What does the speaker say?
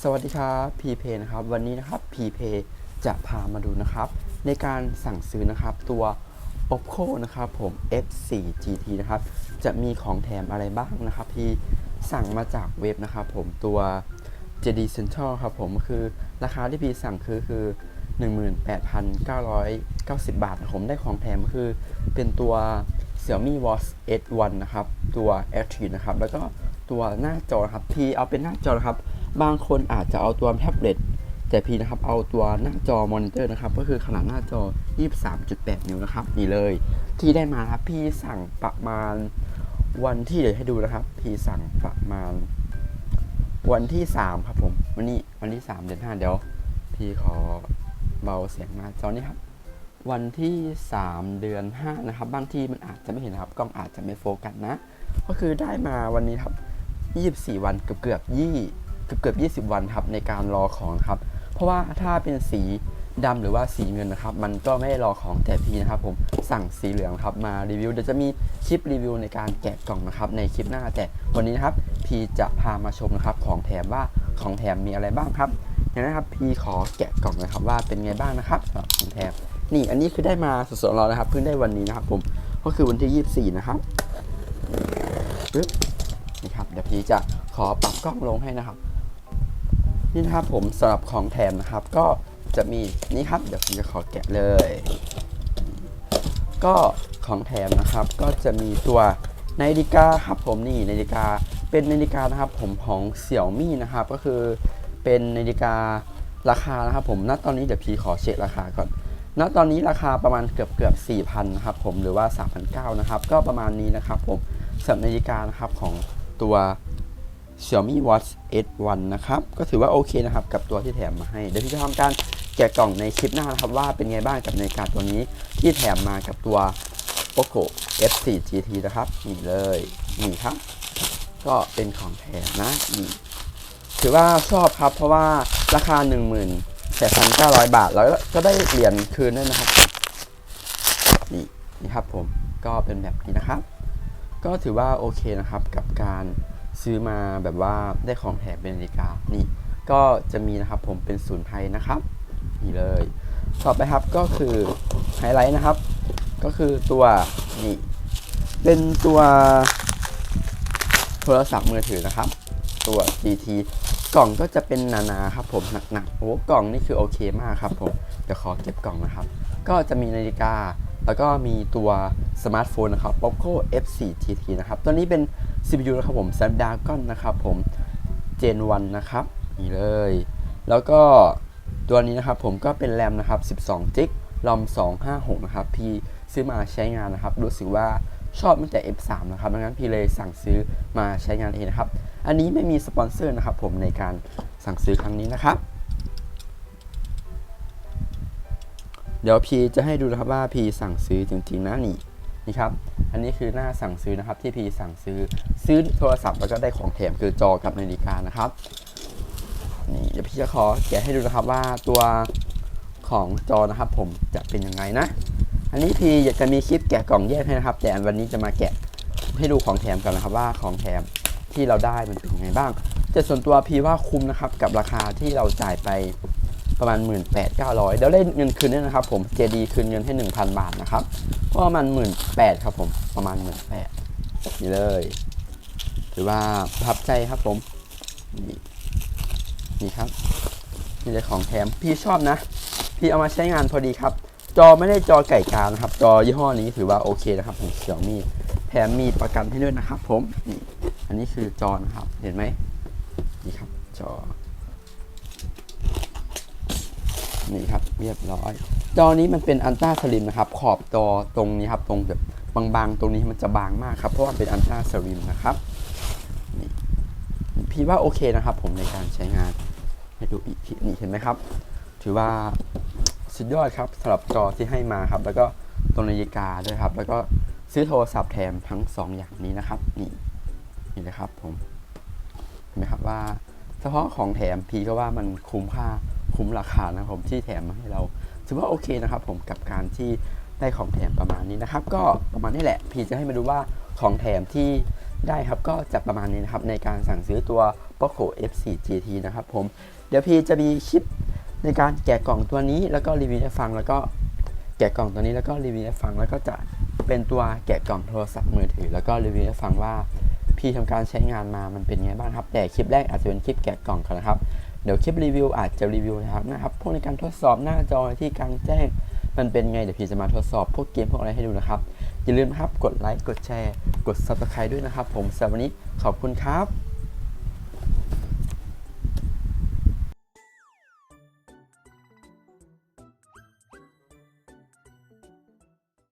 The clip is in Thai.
สวัสดีครับพีเพนะครับวันนี้นะครับพีเพจะพามาดูนะครับ ในการสั่งซื้อนะครับตัว oppo นะครับผม f4 gt นะครับจะมีของแถมอะไรบ้างนะครับที่สั่งมาจากเว็บนะครับผมตัว JD Central ครับผมคือราคาที่พีสั่งคือคือ 18,990 บาทนะครับผมได้ของแถมคือเป็นตัว Xiaomi Watch S1 นะครับตัว F3 นะครับแล้วก็ตัวหน้าจอครับพีเอาเป็นหน้าจอครับ บางคนอาจจะเอาตัวแท็บเล็ตแต่พีนะครับเอาตัวหน้าจอมอนิเตอร์นะครับก็คือขนาดหน้าจอ 23.8 นิ้วนะครับนี่เลย ที่ได้มาครับพี่สั่งประมาณวันที่เดี๋ยวให้ดูนะครับ พี่สั่งประมาณ วันที่ 3 ครับผม วันนี้วันที่ 3 เดือน5เดี๋ยว พี่ขอเบาเสียงหน้าจอนี้ครับวันที่ 3 เดือน 5 นะครับ บางที่มันอาจจะไม่เห็นนะครับกล้องอาจจะไม่โฟกัสนะ ก็คือได้มาวันนี้ครับ 24 วันเกือบเกือบ20เกือบเกือบ20 วันครับในการรอของครับ เพราะว่าถ้าเป็นสีดำหรือว่าสีเงินนะครับ มันก็ไม่ได้รอของแต่พีนะครับผมสั่งสีเหลืองครับมารีวิวเดี๋ยวจะมีคลิปรีวิวในการแกะกล่องนะครับในคลิปหน้าแต่วันนี้นะครับพีจะพามาชมนะครับของแถมว่าของแถมมีอะไรบ้างครับอย่างนั้นครับพีขอแกะกล่องนะครับว่าเป็นไงบ้างนะครับสำหรับของแถมนี่อันนี้คือได้มาสดๆร้อนนะครับเพิ่งได้วันนี้นะครับผมก็คือวันที่ 24 นะครับปึ๊บนี่ครับเดี๋ยวพีจะขอปรับกล้องลงให้นะครับ นี่นะครับผมสำหรับของแถมนะครับ ก็จะมีนี่ครับ เดี๋ยวผมจะขอแกะเลย ก็ของแถมนะครับ ก็จะมีตัวนาฬิกาครับผมนี่นาฬิกาเป็นนาฬิกานะครับผมของเสี่ยวมี่นะครับ ก็คือเป็นนาฬิการาคานะครับ ผมณตอนนี้เดี๋ยวพีขอเช็คราคาก่อนณตอนนี้ราคาประมาณเกือบเกือบ4,000นะครับผมหรือว่า3,900นะครับ ก็ประมาณนี้นะครับ ผมสำหรับนาฬิกานะครับของตัว Xiaomi Watch S1 นะครับ ก็ถือว่าโอเคนะครับ กับตัวที่แถมมาให้ เดี๋ยวพี่จะทำการแกะกล่องในคลิปหน้านะครับ ว่าเป็นไงบ้างกับนาฬิกาตัวนี้ที่แถมมากับตัว Poco F4 GT นะครับ นี่เลยนี่ครับ ก็เป็นของแถมนะนี่ถือว่าชอบครับ เพราะว่าราคา18,900 บาท แล้วก็ได้เหรียญคืนด้วยนะครับ นี่นี่ครับผมก็เป็นแบบนี้นะครับ ก็ถือว่าโอเคนะครับกับการ ซื้อมาแบบว่าได้ของแถมเป็นนาฬิกานี่ก็จะมีนะครับผมเป็นศูนย์ไทยนะครับนี่เลยต่อไปครับก็คือไฮไลท์นะครับ ก็คือตัวนี่เป็นตัวโทรศัพท์มือถือนะครับ ตัว GT กล่องก็จะเป็นหนาๆครับผมหนักๆโอ้กล่องนี่คือโอเคมากครับผมเดี๋ยวขอเก็บกล่องนะครับ ก็จะมีนาฬิกา แล้วก็มีตัวสมาร์ทโฟนนะครับ Poco F4 GT นะครับ ตัวนี้เป็น CPU นะครับผม Snapdragon นะครับผม Gen 1นะครับนี่เลย แล้วก็ตัวนี้นะครับผมก็เป็นแรมนะครับ12 g b รอม256 นะครับ พี่ซื้อมาใช้งานนะครับ รู้สึกว่าชอบตั้งแต่ F3 นะครับดังนั้นพี่เลยสั่งซื้อมาใช้งานเองนะครับ อันนี้ไม่มีสปอนเซอร์นะครับผมในการสั่งซื้อครั้งนี้นะครับ เดี๋ยวพีจะให้ดูนะครับว่าพีสั่งซื้อจริงๆนะนี่ นี่ครับ อันนี้คือหน้าสั่งซื้อนะครับที่พีสั่งซื้อซื้อโทรศัพท์แล้วก็ได้ของแถมคือจอกับนาฬิกานะครับนี่เดี๋ยวพี่จะขอแกะให้ดูนะครับว่าตัวของจอนะครับ ผมจะเป็นยังไงนะ อันนี้พีอยากจะมีคลิปแกะกล่องแยกให้นะครับ แต่วันนี้จะมาแกะให้ดูของแถมกันนะครับว่าของแถมที่เราได้มันเป็นยังไงบ้างแต่ส่วนตัวพีว่าคุ้มนะครับกับราคาที่เราจ่ายไป ประมาณ 1 8 9 0 0เดี๋ยวได้เงินคืนด้วยนะครับ ผม JD คืนเงินให้ 1,000 บาทนะครับเพระว่ามัน1 8 0 0ครับผมประมาณ 1 8 0 0นี่เลย ถือว่าประทับใจครับผมนี่นี่ครับนี่เลยของแถมพี่ชอบนะ พี่เอามาใช้งานพอดีครับ จอไม่ได้จอไก่กานะครับ จอยี่ห้อนี้ถือว่าโอเคนะครับของ Xiaomi แถมมีประกันให้ด้วยนะครับ ผมนี่อันนี้คือจอนะครับ เห็นไหมนี่ครับจอ นี่ครับเรียบร้อย จอนี้มันเป็นอันต้าสลิมนะครับ ขอบจอตรงนี้ครับตรงแบบบางๆ ตรงนี้มันจะบางมากครับ เพราะว่าเป็นอันต้าสลิมนะครับนี่พี่ว่าโอเคนะครับ ผมในการใช้งานให้ดูอีกทีนี่เห็นไหมครับ ถือว่าสุดยอดครับสำหรับจอที่ให้มาครับ แล้วก็ตรงนาฬิกาด้วยครับ แล้วก็ซื้อโทรศัพท์แถมทั้งสองอย่างนี้นะครับ นี่นี่นะครับผมเห็นไหมครับว่า เฉพาะของแถมพีก็ว่ามันคุ้มค่า คุ้มราคานะครับผมที่แถมมาให้เราถือว่าโอเคนะครับผมกับการที่ได้ของแถมประมาณนี้นะครับ ก็ประมาณนี้แหละ พีจะให้มาดูว่าของแถมที่ได้ครับก็จะประมาณนี้นะครับในการสั่งซื้อตัว Poco F4 GT นะครับผมเดี๋ยวพี่จะมีคลิปในการแกะกล่องตัวนี้แล้วก็รีวิวให้ฟังแล้วก็แกะกล่องตัวนี้แล้วก็รีวิวให้ฟังแล้วก็จะเป็นตัวแกะกล่องโทรศัพท์มือถือ แล้วก็รีวิวให้ฟังว่าพี่ทำการใช้งานมามันเป็นไงบ้างครับ แต่คลิปแรกอาจจะเป็นคลิปแกะกล่องกันนะครับ เดี๋ยวคลิปรีวิวอาจจะรีวิวนะครับนะครับพวกในการทดสอบหน้าจอที่กลางแจ้ง มันเป็นไงเดี๋ยวพี่จะมาทดสอบพวกเกมพวกอะไรให้ดูนะครับอย่าลืมนะครับกดไลค์กดแชร์ กด subscribe ด้วยนะครับ ผมสำหรับวันนี้ขอบคุณครับ